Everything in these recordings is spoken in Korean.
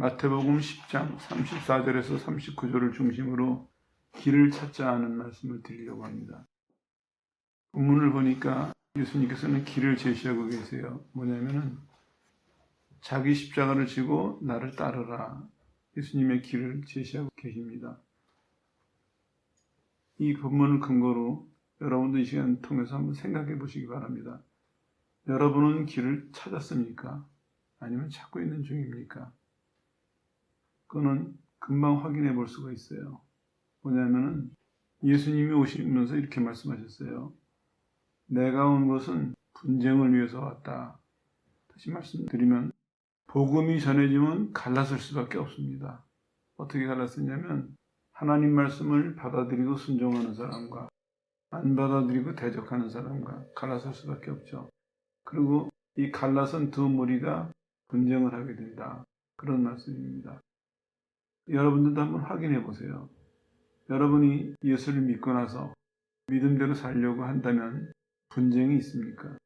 마태복음 10장 34절에서 39절을 중심으로 길을 찾자 하는 말씀을 드리려고 합니다. 본문을 보니까 예수님께서는 길을 제시하고 계세요. 뭐냐면은 자기 십자가를 지고 나를 따르라. 예수님의 길을 제시하고 계십니다. 이 본문을 근거로 여러분도 이 시간 통해서 한번 생각해 보시기 바랍니다. 여러분은 길을 찾았습니까? 아니면 찾고 있는 중입니까? 그거는 금방 확인해 볼 수가 있어요. 뭐냐면은 예수님이 오시면서 이렇게 말씀하셨어요. 내가 온 것은 분쟁을 위해서 왔다. 다시 말씀드리면 복음이 전해지면 갈라설 수밖에 없습니다. 어떻게 갈랐었냐면 하나님 말씀을 받아들이고 순종하는 사람과 안 받아들이고 대적하는 사람과 갈라설 수밖에 없죠. 그리고 이 갈라선 두 무리가 분쟁을 하게 된다. 그런 말씀입니다. 여러분들도 한번 확인해 보세요. 여러분이 예수를 믿고 나서 믿음대로 살려고 한다면 분쟁이 있습니까?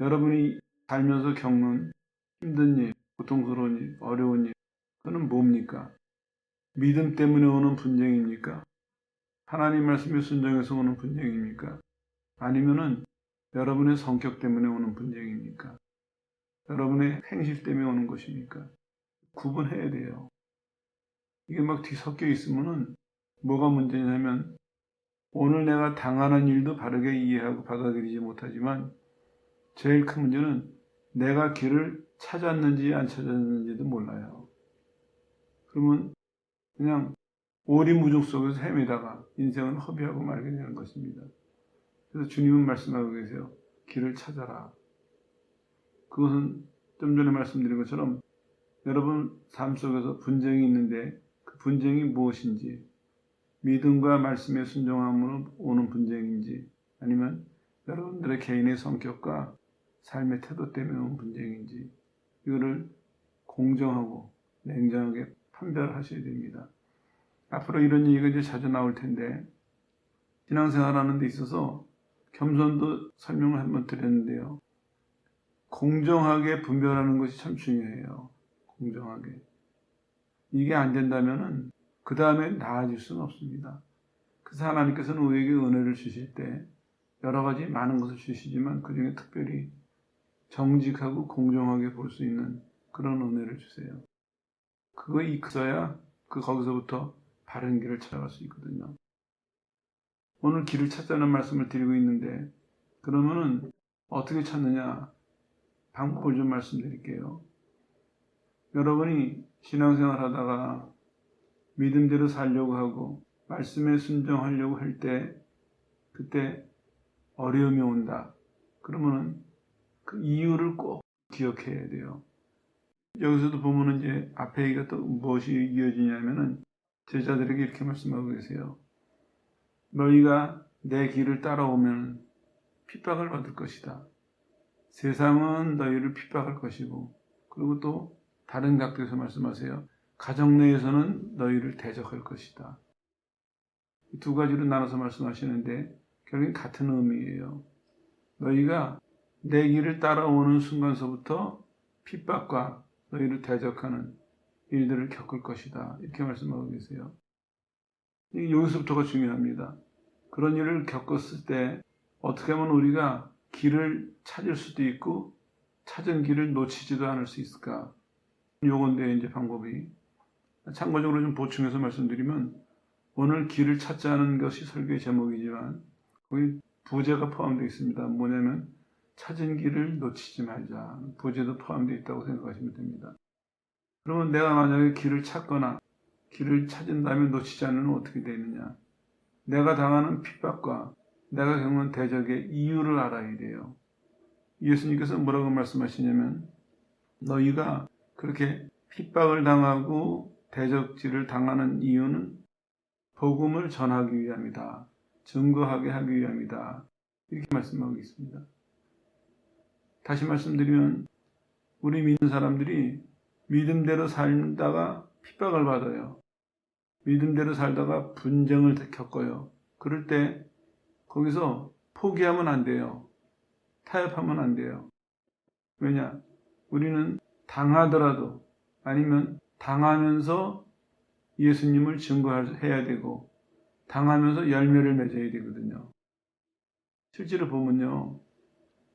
여러분이 살면서 겪는 힘든 일, 고통스러운 일, 어려운 일, 그는 뭡니까? 믿음 때문에 오는 분쟁입니까? 하나님 말씀에 순종해서 오는 분쟁입니까? 아니면은 여러분의 성격 때문에 오는 분쟁입니까? 여러분의 행실 때문에 오는 것입니까? 구분해야 돼요. 이게 막 뒤섞여 있으면은 뭐가 문제냐면 오늘 내가 당하는 일도 바르게 이해하고 받아들이지 못하지만 제일 큰 문제는 내가 길을 찾았는지 안 찾았는지도 몰라요. 그러면 그냥 오리무중 속에서 헤매다가 인생은 허비하고 말게 되는 것입니다. 그래서 주님은 말씀하고 계세요. 길을 찾아라. 그것은 좀 전에 말씀드린 것처럼 여러분 삶 속에서 분쟁이 있는데 그 분쟁이 무엇인지 믿음과 말씀의 순종함으로 오는 분쟁인지 아니면 여러분들의 개인의 성격과 삶의 태도 때문에 오는 분쟁인지 이거를 공정하고 냉정하게 판별하셔야 됩니다. 앞으로 이런 얘기가 이제 자주 나올 텐데 신앙생활하는 데 있어서 겸손도 설명을 한번 드렸는데요. 공정하게 분별하는 것이 참 중요해요. 공정하게. 이게 안 된다면은 그 다음에 나아질 수는 없습니다. 그래서 하나님께서는 우리에게 은혜를 주실 때 여러 가지 많은 것을 주시지만 그 중에 특별히 정직하고 공정하게 볼 수 있는 그런 은혜를 주세요. 그거 있어야 그 거기서부터 바른 길을 찾아갈 수 있거든요. 오늘 길을 찾자는 말씀을 드리고 있는데 그러면은 어떻게 찾느냐 방법을 좀 말씀드릴게요. 여러분이 신앙생활 하다가 믿음대로 살려고 하고 말씀에 순종하려고 할 때 그때 어려움이 온다. 그러면은 그 이유를 꼭 기억해야 돼요. 여기서도 보면은 이제 앞에 얘기가 또 무엇이 이어지냐면은 제자들에게 이렇게 말씀하고 계세요. 너희가 내 길을 따라오면 핍박을 받을 것이다. 세상은 너희를 핍박할 것이고, 그리고 또 다른 각도에서 말씀하세요. 가정 내에서는 너희를 대적할 것이다. 두 가지로 나눠서 말씀하시는데, 결국엔 같은 의미예요. 너희가 내 길을 따라오는 순간서부터 핍박과 너희를 대적하는 일들을 겪을 것이다. 이렇게 말씀하고 계세요. 여기서부터가 중요합니다. 그런 일을 겪었을 때 어떻게 하면 우리가 길을 찾을 수도 있고 찾은 길을 놓치지도 않을 수 있을까? 요건데 이제 방법이 참고적으로 좀 보충해서 말씀드리면 오늘 길을 않은 것이 설교의 제목이지만 거기 부제가 포함되어 있습니다. 뭐냐면 찾은 길을 놓치지 말자. 부제도 포함되어 있다고 생각하시면 됩니다. 그러면 내가 만약에 길을 찾거나 길을 찾은다면 놓치지 않으면 어떻게 되느냐? 내가 당하는 핍박과 내가 겪는 대적의 이유를 알아야 돼요. 예수님께서 뭐라고 말씀하시냐면 너희가 그렇게 핍박을 당하고 대적질을 당하는 이유는 복음을 전하기 위함이다. 증거하게 하기 위함이다. 이렇게 말씀하고 있습니다. 다시 말씀드리면 우리 믿는 사람들이 믿음대로 살다가 핍박을 받아요. 믿음대로 살다가 분쟁을 겪어요. 그럴 때 거기서 포기하면 안 돼요. 타협하면 안 돼요. 왜냐? 우리는 당하더라도 아니면 당하면서 예수님을 증거해야 되고 당하면서 열매를 맺어야 되거든요. 실제로 보면요.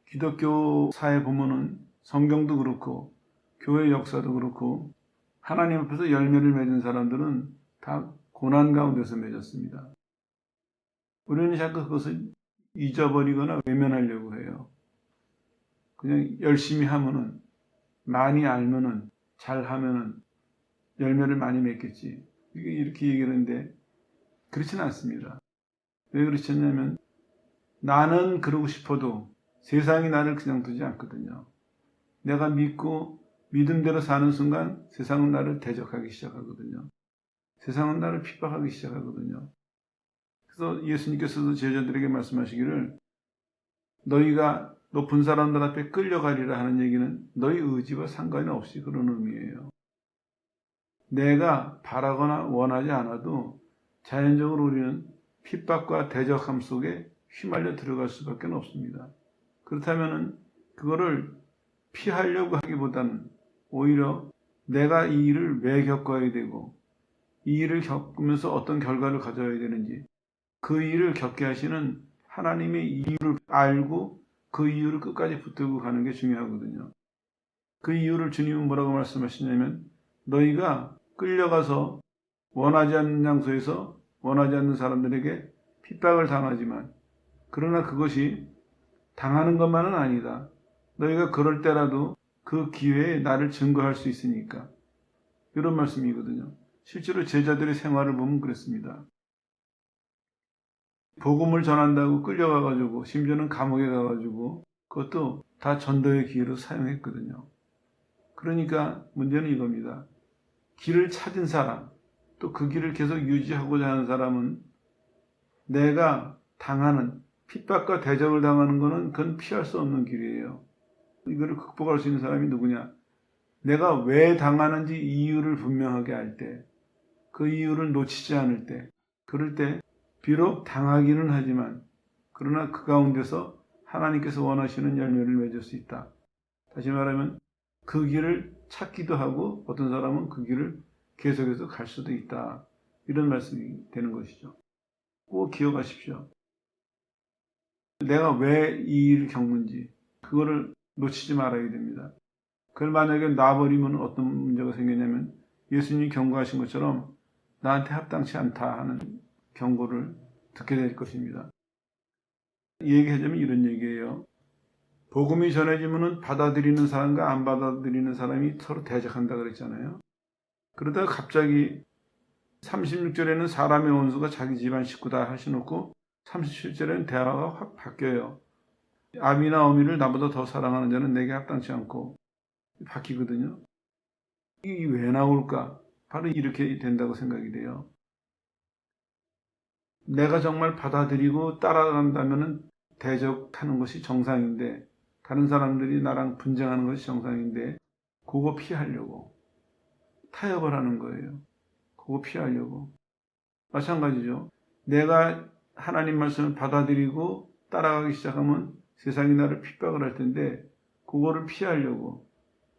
기독교사에 보면은 성경도 그렇고 교회 역사도 그렇고 하나님 앞에서 열매를 맺은 사람들은 다 고난 가운데서 맺었습니다. 우리는 자꾸 그것을 잊어버리거나 외면하려고 해요. 그냥 열심히 하면은 많이 알면은 잘하면은 열매를 많이 맺겠지. 이렇게 얘기하는데 그렇지는 않습니다. 왜 그렇지 않냐면 나는 그러고 싶어도 세상이 나를 그냥 두지 않거든요. 내가 믿고 믿음대로 사는 순간 세상은 나를 대적하기 시작하거든요. 세상은 나를 핍박하기 시작하거든요. 그래서 예수님께서도 제자들에게 말씀하시기를 너희가 높은 사람들 앞에 끌려가리라 하는 얘기는 너희 의지와 상관이 없이 그런 의미예요. 내가 바라거나 원하지 않아도 자연적으로 우리는 핍박과 대적함 속에 휘말려 들어갈 수밖에 없습니다. 그렇다면 그거를 피하려고 하기보다는 오히려 내가 이 일을 왜 겪어야 되고 이 일을 겪으면서 어떤 결과를 가져야 되는지 그 일을 겪게 하시는 하나님의 이유를 알고 그 이유를 끝까지 붙들고 가는 게 중요하거든요. 그 이유를 주님은 뭐라고 말씀하시냐면 너희가 끌려가서 원하지 않는 장소에서 원하지 않는 사람들에게 핍박을 당하지만 그러나 그것이 당하는 것만은 아니다. 너희가 그럴 때라도 그 기회에 나를 증거할 수 있으니까. 이런 말씀이거든요. 실제로 제자들의 생활을 보면 그랬습니다. 복음을 전한다고 끌려가가지고, 심지어는 감옥에 가가지고, 그것도 다 전도의 기회로 사용했거든요. 그러니까 문제는 이겁니다. 길을 찾은 사람, 또 그 길을 계속 유지하고자 하는 사람은 내가 당하는 핍박과 대적을 당하는 것은 그건 피할 수 없는 길이에요. 이거를 극복할 수 있는 사람이 누구냐? 내가 왜 당하는지 이유를 분명하게 알 때, 그 이유를 놓치지 않을 때, 그럴 때, 비록 당하기는 하지만, 그러나 그 가운데서 하나님께서 원하시는 열매를 맺을 수 있다. 다시 말하면, 그 길을 찾기도 하고, 어떤 사람은 그 길을 계속해서 갈 수도 있다. 이런 말씀이 되는 것이죠. 꼭 기억하십시오. 내가 왜 이 일을 겪는지, 그거를 놓치지 말아야 됩니다. 그걸 만약에 놔버리면 어떤 문제가 생기냐면 예수님이 경고하신 것처럼 나한테 합당치 않다 하는 경고를 듣게 될 것입니다. 얘기하자면 이런 얘기예요. 복음이 전해지면 받아들이는 사람과 안 받아들이는 사람이 서로 대적한다 그랬잖아요. 그러다가 갑자기 36절에는 사람의 원수가 자기 집안 식구다 하시놓고 37절에는 대화가 확 바뀌어요. 아비나 어미를 나보다 더 사랑하는 자는 내게 합당치 않고 바뀌거든요. 이게 왜 나올까? 바로 이렇게 된다고 생각이 돼요. 내가 정말 받아들이고 따라간다면 대적하는 것이 정상인데 다른 사람들이 나랑 분쟁하는 것이 정상인데 그거 피하려고 타협을 하는 거예요. 그거 피하려고 마찬가지죠. 내가 하나님 말씀을 받아들이고 따라가기 시작하면 세상이 나를 핍박을 할 텐데 그거를 피하려고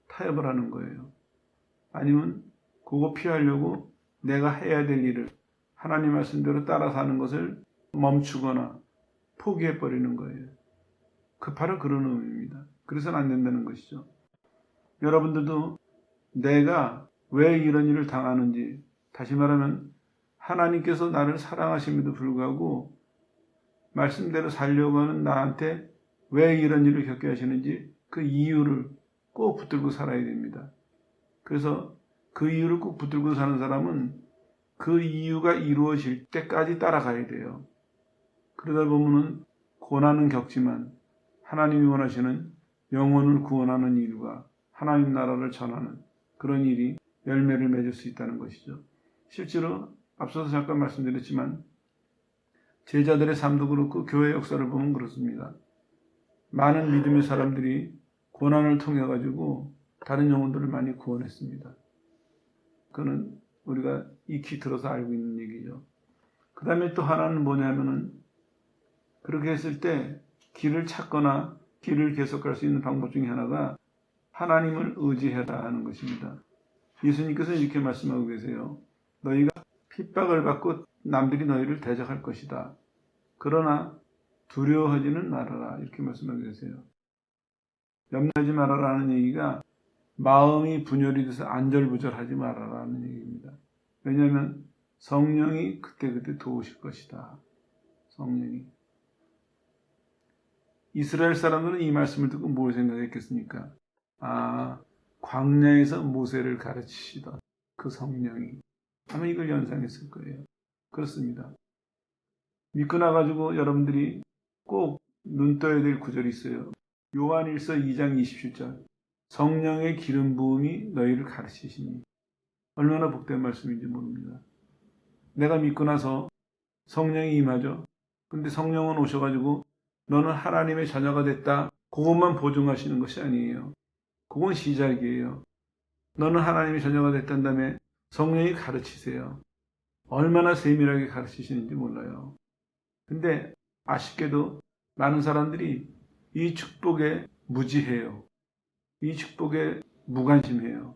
타협을 하는 거예요. 아니면 그거 피하려고 내가 해야 될 일을 하나님 말씀대로 따라 사는 것을 멈추거나 포기해 버리는 거예요. 그 바로 그런 의미입니다. 그래서는 안 된다는 것이죠. 여러분들도 내가 왜 이런 일을 당하는지 다시 말하면 하나님께서 나를 사랑하심에도 불구하고 말씀대로 살려고 하는 나한테 왜 이런 일을 겪게 하시는지 그 이유를 꼭 붙들고 살아야 됩니다. 그래서 그 이유를 꼭 붙들고 사는 사람은 그 이유가 이루어질 때까지 따라가야 돼요. 그러다 보면은 고난은 겪지만 하나님이 원하시는 영혼을 구원하는 일과 하나님 나라를 전하는 그런 일이 열매를 맺을 수 있다는 것이죠. 실제로 앞서서 잠깐 말씀드렸지만 제자들의 삶도 그렇고 교회 역사를 보면 그렇습니다. 많은 믿음의 사람들이 고난을 통해 가지고 다른 영혼들을 많이 구원했습니다. 그는 우리가 익히 들어서 알고 있는 얘기죠. 그 다음에 또 하나는 뭐냐면은 그렇게 했을 때 길을 찾거나 길을 계속 갈수 있는 방법 중에 하나가 하나님을 의지해라 하는 것입니다. 예수님께서 이렇게 말씀하고 계세요. 너희가 핍박을 받고 남들이 너희를 대적할 것이다. 그러나 두려워하지는 말아라. 이렇게 말씀하고 계세요. 염려하지 말아라는 얘기가 마음이 분열이 돼서 안절부절하지 말아라는 얘기입니다. 왜냐하면 성령이 그때그때 도우실 것이다. 성령이. 이스라엘 사람들은 이 말씀을 듣고 뭘 생각했겠습니까? 아, 광야에서 모세를 가르치시던 그 성령이 아마 이걸 연상했을 거예요. 그렇습니다. 믿고 나가지고 여러분들이 꼭 눈 떠야 될 구절이 있어요. 요한일서 2장 27절. 성령의 기름 부음이 너희를 가르치시니 얼마나 복된 말씀인지 모릅니다. 내가 믿고 나서 성령이 임하죠. 근데 성령은 오셔가지고 너는 하나님의 자녀가 됐다. 그것만 보증하시는 것이 아니에요. 그건 시작이에요. 너는 하나님의 자녀가 됐다는 다음에 성령이 가르치세요. 얼마나 세밀하게 가르치시는지 몰라요. 근데 아쉽게도 많은 사람들이 이 축복에 무지해요. 이 축복에 무관심해요.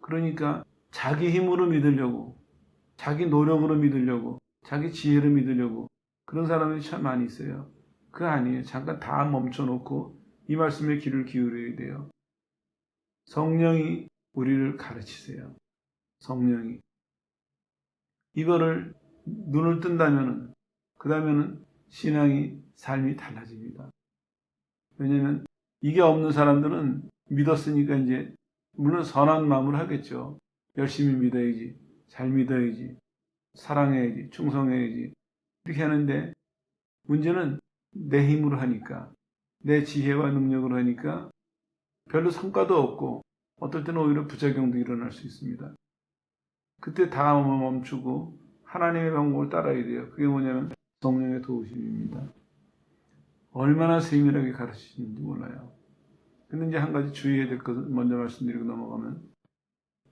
그러니까 자기 힘으로 믿으려고, 자기 노력으로 믿으려고, 자기 지혜로 믿으려고 그런 사람들이 참 많이 있어요. 그거 아니에요. 잠깐 다 멈춰놓고 이 말씀에 귀를 기울여야 돼요. 성령이 우리를 가르치세요. 성령이. 이거를 눈을 뜬다면은, 그 다음에는 신앙이, 삶이 달라집니다. 왜냐면 이게 없는 사람들은 믿었으니까 이제, 물론 선한 마음을 하겠죠. 열심히 믿어야지, 잘 믿어야지, 사랑해야지, 충성해야지. 이렇게 하는데, 문제는 내 힘으로 하니까, 내 지혜와 능력으로 하니까 별로 성과도 없고, 어떨 때는 오히려 부작용도 일어날 수 있습니다. 그때 다 멈추고 하나님의 방법을 따라야 돼요. 그게 뭐냐면 성령의 도우심입니다. 얼마나 세밀하게 가르치시는지 몰라요. 근데 이제 한 가지 주의해야 될 것을 먼저 말씀드리고 넘어가면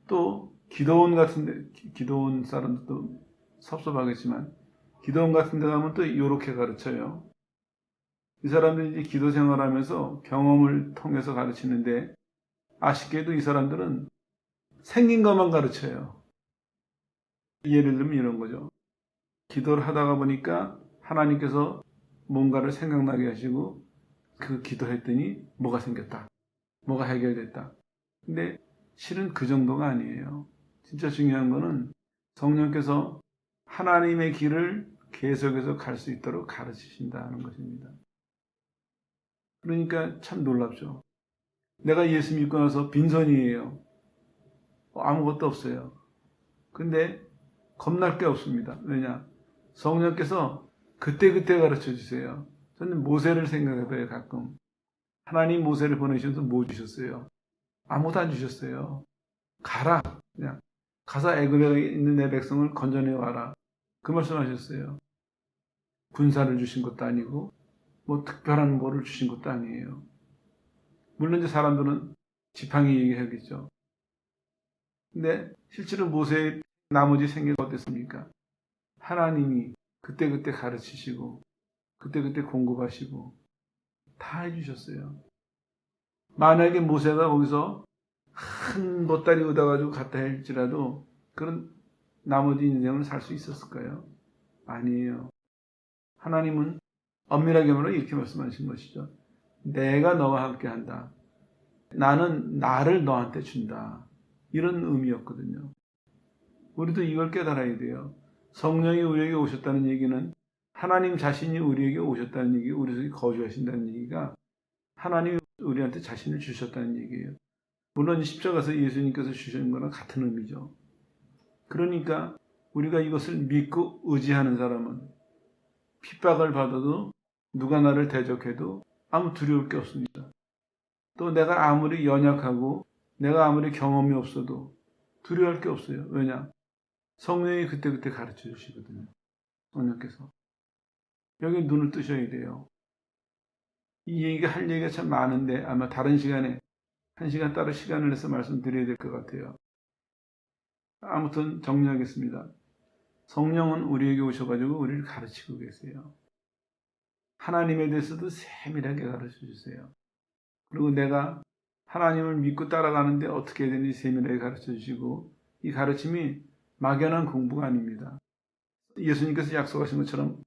또 기도원 같은데 기도원 사람들도 섭섭하겠지만 기도원 같은 데 가면 또 이렇게 가르쳐요. 이 사람들이 이제 기도 생활하면서 경험을 통해서 가르치는데 아쉽게도 이 사람들은 생긴 것만 가르쳐요. 예를 들면 이런 거죠. 기도를 하다가 보니까 하나님께서 뭔가를 생각나게 하시고 그 기도했더니 뭐가 생겼다. 뭐가 해결됐다. 근데 실은 그 정도가 아니에요. 진짜 중요한 거는 성령께서 하나님의 길을 계속해서 갈 수 있도록 가르치신다는 것입니다. 그러니까 참 놀랍죠. 내가 예수 믿고 나서 빈손이에요. 아무것도 없어요. 근데 겁날 게 없습니다. 왜냐? 성령께서 그때그때 가르쳐 주세요. 저는 모세를 생각해봐요, 가끔. 하나님 모세를 보내셔서 뭐 주셨어요? 아무도 안 주셨어요. 가라. 그냥. 가서 애굽에 있는 내 백성을 건져내 와라. 그 말씀 하셨어요. 군사를 주신 것도 아니고, 뭐 특별한 뭐를 주신 것도 아니에요. 물론 이제 사람들은 지팡이 얘기하겠죠. 근데 실제로 모세의 나머지 생애가 어땠습니까? 하나님이 그때그때 가르치시고 그때그때 공급하시고 다 해주셨어요. 만약에 모세가 거기서 한 보따리 얻어가지고 갔다 할지라도 그런 나머지 인생을 살 수 있었을까요? 아니에요. 하나님은 엄밀하게 말하면 이렇게 말씀하신 것이죠. 내가 너와 함께 한다. 나는 나를 너한테 준다. 이런 의미였거든요. 우리도 이걸 깨달아야 돼요. 성령이 우리에게 오셨다는 얘기는 하나님 자신이 우리에게 오셨다는 얘기, 우리 속에 거주하신다는 얘기가 하나님이 우리한테 자신을 주셨다는 얘기예요. 물론 십자가에서 예수님께서 주신 거랑 같은 의미죠. 그러니까 우리가 이것을 믿고 의지하는 사람은 핍박을 받아도 누가 나를 대적해도 아무 두려울 게 없습니다. 또 내가 아무리 연약하고 내가 아무리 경험이 없어도 두려워할 게 없어요. 왜냐? 성령이 그때그때 가르쳐 주시거든요. 성령께서. 여기 눈을 뜨셔야 돼요. 이 얘기가 할 얘기가 참 많은데 아마 다른 시간에 한 시간 따로 시간을 내서 말씀드려야 될 것 같아요. 아무튼 정리하겠습니다. 성령은 우리에게 오셔가지고 우리를 가르치고 계세요. 하나님에 대해서도 세밀하게 가르쳐 주세요. 그리고 내가 하나님을 믿고 따라가는데 어떻게 해야 되는지 세밀하게 가르쳐 주시고 이 가르침이 막연한 공부가 아닙니다. 예수님께서 약속하신 것처럼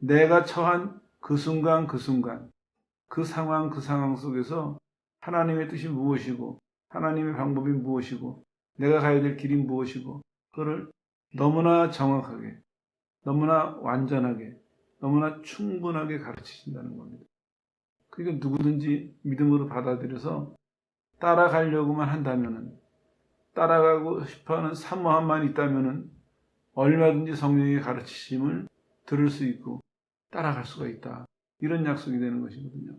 내가 처한 그 순간 그 순간 그 상황 그 상황 속에서 하나님의 뜻이 무엇이고 하나님의 방법이 무엇이고 내가 가야 될 길이 무엇이고 그거를 너무나 정확하게 너무나 완전하게 너무나 충분하게 가르치신다는 겁니다. 그러니까 누구든지 믿음으로 받아들여서 따라가려고만 한다면은 따라가고 싶어하는 사모함만 있다면은 얼마든지 성령의 가르치심을 들을 수 있고 따라갈 수가 있다. 이런 약속이 되는 것이거든요.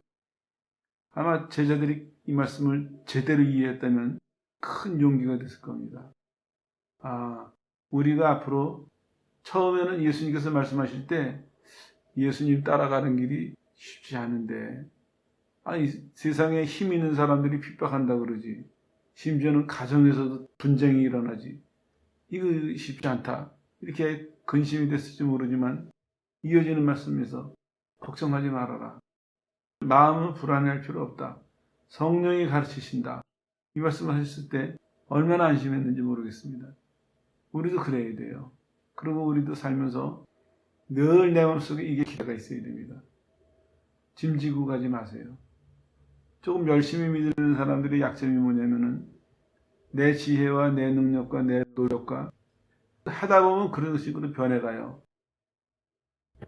아마 제자들이 이 말씀을 제대로 이해했다면 큰 용기가 됐을 겁니다. 아, 우리가 앞으로 처음에는 예수님께서 말씀하실 때 예수님 따라가는 길이 쉽지 않은데, 아니, 세상에 힘 있는 사람들이 핍박한다 그러지. 심지어는 가정에서도 분쟁이 일어나지. 이거 쉽지 않다. 이렇게 근심이 됐을지 모르지만 이어지는 말씀에서 걱정하지 말아라. 마음은 불안해할 필요 없다. 성령이 가르치신다. 이 말씀을 하셨을 때 얼마나 안심했는지 모르겠습니다. 우리도 그래야 돼요. 그리고 우리도 살면서 늘 내 마음속에 이게 기대가 있어야 됩니다. 짐지고 가지 마세요. 조금 열심히 믿는 사람들의 약점이 뭐냐면은 내 지혜와 내 능력과 내 노력과 하다 보면 그런 식으로 변해가요.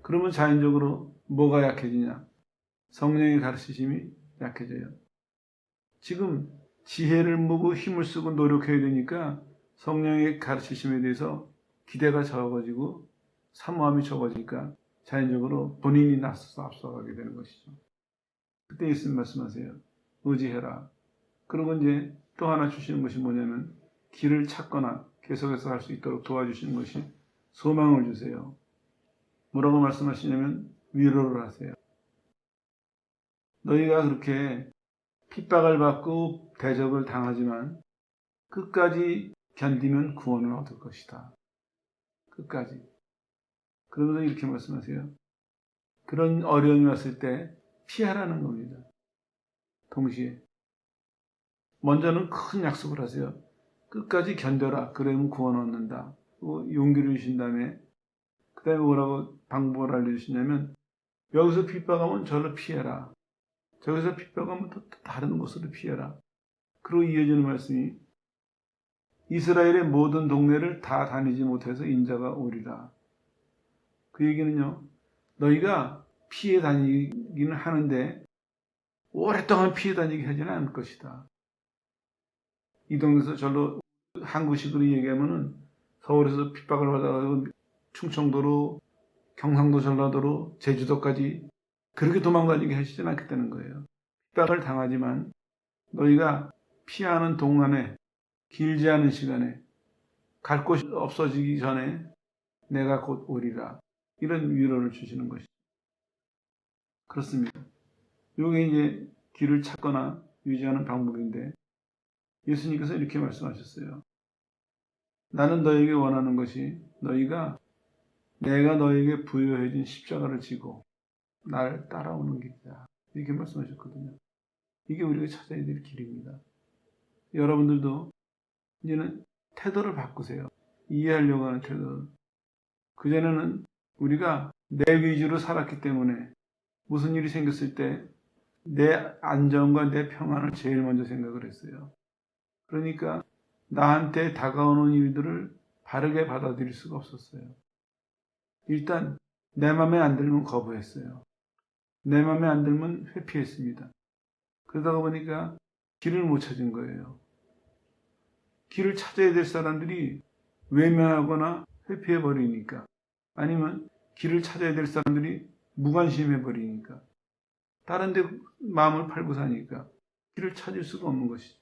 그러면 자연적으로 뭐가 약해지냐? 성령의 가르치심이 약해져요. 지금 지혜를 모고 힘을 쓰고 노력해야 되니까 성령의 가르치심에 대해서 기대가 적어지고 사모함이 적어지니까 자연적으로 본인이 나서서 앞서가게 되는 것이죠. 그때 예수님 말씀하세요. 의지해라. 그리고 이제 또 하나 주시는 것이 뭐냐면 길을 찾거나 계속해서 할 수 있도록 도와주시는 것이 소망을 주세요. 뭐라고 말씀하시냐면 위로를 하세요. 너희가 그렇게 핍박을 받고 대적을 당하지만 끝까지 견디면 구원을 얻을 것이다. 끝까지. 그러면서 이렇게 말씀하세요. 그런 어려움이 왔을 때 피하라는 겁니다. 동시에. 먼저는 큰 약속을 하세요. 끝까지 견뎌라. 그러면 구원 얻는다. 용기를 주신 다음에 그 다음에 뭐라고 방법을 알려주시냐면 여기서 핍박하면 절로 피해라. 저기서 핍박하면 또 다른 곳으로 피해라. 그리고 이어지는 말씀이 이스라엘의 모든 동네를 다 다니지 못해서 인자가 오리라. 그 얘기는요, 너희가 피해 다니기는 하는데 오랫동안 피해 다니게 하지는 않을 것이다. 이 동네에서 절로 한국식으로 얘기하면은 서울에서 핍박을 받아가지고 충청도로 경상도 전라도로 제주도까지 그렇게 도망다니게 하시진 않겠다는 거예요. 핍박을 당하지만 너희가 피하는 동안에 길지 않은 시간에 갈 곳이 없어지기 전에 내가 곧 오리라. 이런 위로를 주시는 것이죠. 그렇습니다. 이게 이제 길을 찾거나 유지하는 방법인데 예수님께서 이렇게 말씀하셨어요. 나는 너에게 원하는 것이 너희가 내가 너에게 부여해진 십자가를 지고 나를 따라오는 길이다. 이렇게 말씀하셨거든요. 이게 우리가 찾아야 될 길입니다. 여러분들도 이제는 태도를 바꾸세요. 이해하려고 하는 태도. 그전에는 우리가 내 위주로 살았기 때문에 무슨 일이 생겼을 때 내 안전과 내 평안을 제일 먼저 생각을 했어요. 그러니까 나한테 다가오는 일들을 바르게 받아들일 수가 없었어요. 일단 내 맘에 안 들면 거부했어요. 내 맘에 안 들면 회피했습니다. 그러다가 보니까 길을 못 찾은 거예요. 길을 찾아야 될 사람들이 외면하거나 회피해 버리니까 아니면 길을 찾아야 될 사람들이 무관심해 버리니까 다른 데 마음을 팔고 사니까 길을 찾을 수가 없는 것이죠.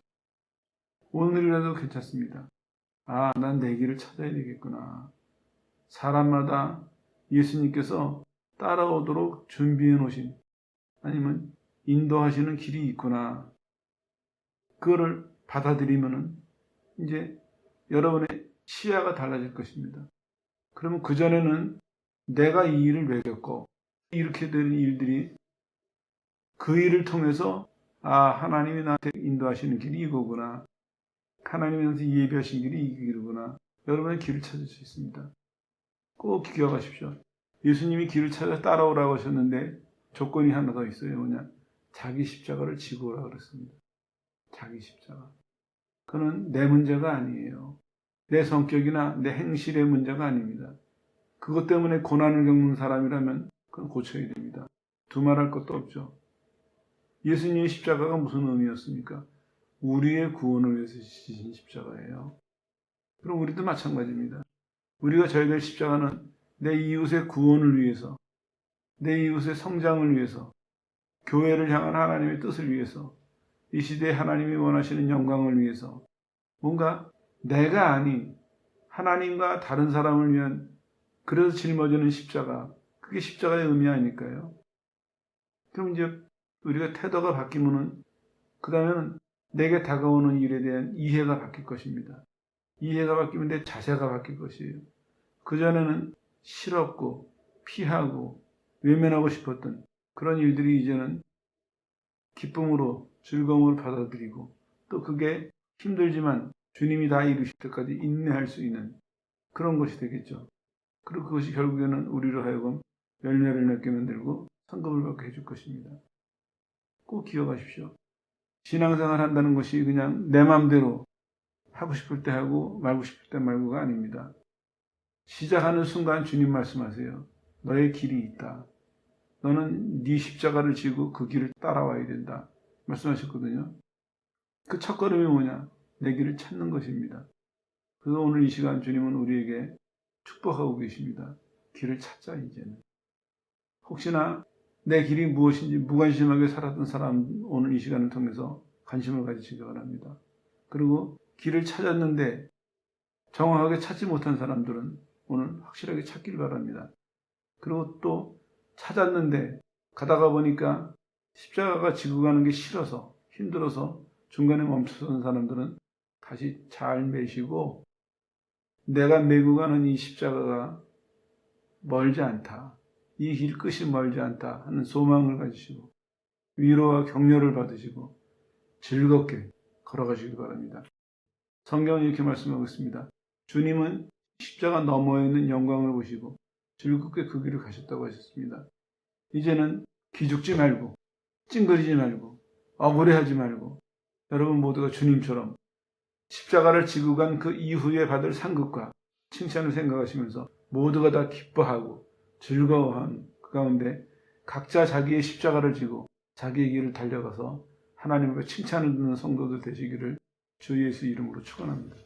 오늘이라도 괜찮습니다. 아, 난 내 길을 찾아야 되겠구나. 사람마다 예수님께서 따라오도록 준비해 놓으신 아니면 인도하시는 길이 있구나. 그거를 받아들이면은 이제 여러분의 시야가 달라질 것입니다. 그러면 그전에는 내가 이 일을 왜 겪고 이렇게 되는 일들이 그 일을 통해서 아, 하나님이 나한테 인도하시는 길이 이거구나. 하나님이 나한테 예비하신 길이 이 길이구나. 여러분의 길을 찾을 수 있습니다. 꼭 기억하십시오. 예수님이 길을 찾아 따라오라고 하셨는데 조건이 하나 더 있어요. 뭐냐? 자기 십자가를 지고 오라 그랬습니다. 자기 십자가. 그는 내 문제가 아니에요. 내 성격이나 내 행실의 문제가 아닙니다. 그것 때문에 고난을 겪는 사람이라면 그건 고쳐야 됩니다. 두말할 것도 없죠. 예수님의 십자가가 무슨 의미였습니까? 우리의 구원을 위해서 지신 십자가예요. 그럼 우리도 마찬가지입니다. 우리가 져야 될 십자가는 내 이웃의 구원을 위해서, 내 이웃의 성장을 위해서, 교회를 향한 하나님의 뜻을 위해서, 이 시대에 하나님이 원하시는 영광을 위해서, 뭔가 내가 아닌 하나님과 다른 사람을 위한 그래서 짊어지는 십자가, 그게 십자가의 의미 아닐까요? 그럼 이제 우리가 태도가 바뀌면은 그 다음에는 내게 다가오는 일에 대한 이해가 바뀔 것입니다. 이해가 바뀌면 내 자세가 바뀔 것이에요. 그전에는 싫었고 피하고 외면하고 싶었던 그런 일들이 이제는 기쁨으로 즐거움을 받아들이고 또 그게 힘들지만 주님이 다 이루실 때까지 인내할 수 있는 그런 것이 되겠죠. 그리고 그것이 결국에는 우리로 하여금 열매를 맺게 만들고 성금을 받게 해줄 것입니다. 꼭 기억하십시오. 신앙생활 한다는 것이 그냥 내 마음대로 하고 싶을 때 하고 말고 싶을 때 말고가 아닙니다. 시작하는 순간 주님 말씀하세요. 너의 길이 있다. 너는 네 십자가를 지고 그 길을 따라와야 된다. 말씀하셨거든요. 그 첫걸음이 뭐냐? 내 길을 찾는 것입니다. 그래서 오늘 이 시간 주님은 우리에게 축복하고 계십니다. 길을 찾자 이제는. 혹시나 내 길이 무엇인지 무관심하게 살았던 사람 오늘 이 시간을 통해서 관심을 가지시기 바랍니다. 그리고 길을 찾았는데 정확하게 찾지 못한 사람들은 오늘 확실하게 찾기를 바랍니다. 그리고 또 찾았는데 가다가 보니까 십자가가 지고 가는 게 싫어서 힘들어서 중간에 멈춰선 사람들은 다시 잘 매시고 내가 메고 가는 이 십자가가 멀지 않다. 이 길 끝이 멀지 않다 하는 소망을 가지시고 위로와 격려를 받으시고 즐겁게 걸어가시기 바랍니다. 성경은 이렇게 말씀하고 있습니다. 주님은 십자가 너머에 있는 영광을 보시고 즐겁게 그 길을 가셨다고 하셨습니다. 이제는 기죽지 말고 찡그리지 말고 억울해하지 말고 여러분 모두가 주님처럼 십자가를 지고 간 그 이후에 받을 상급과 칭찬을 생각하시면서 모두가 다 기뻐하고 즐거워한 그 가운데 각자 자기의 십자가를 지고 자기의 길을 달려가서 하나님 앞에 칭찬을 듣는 성도들 되시기를 주 예수 이름으로 축원합니다.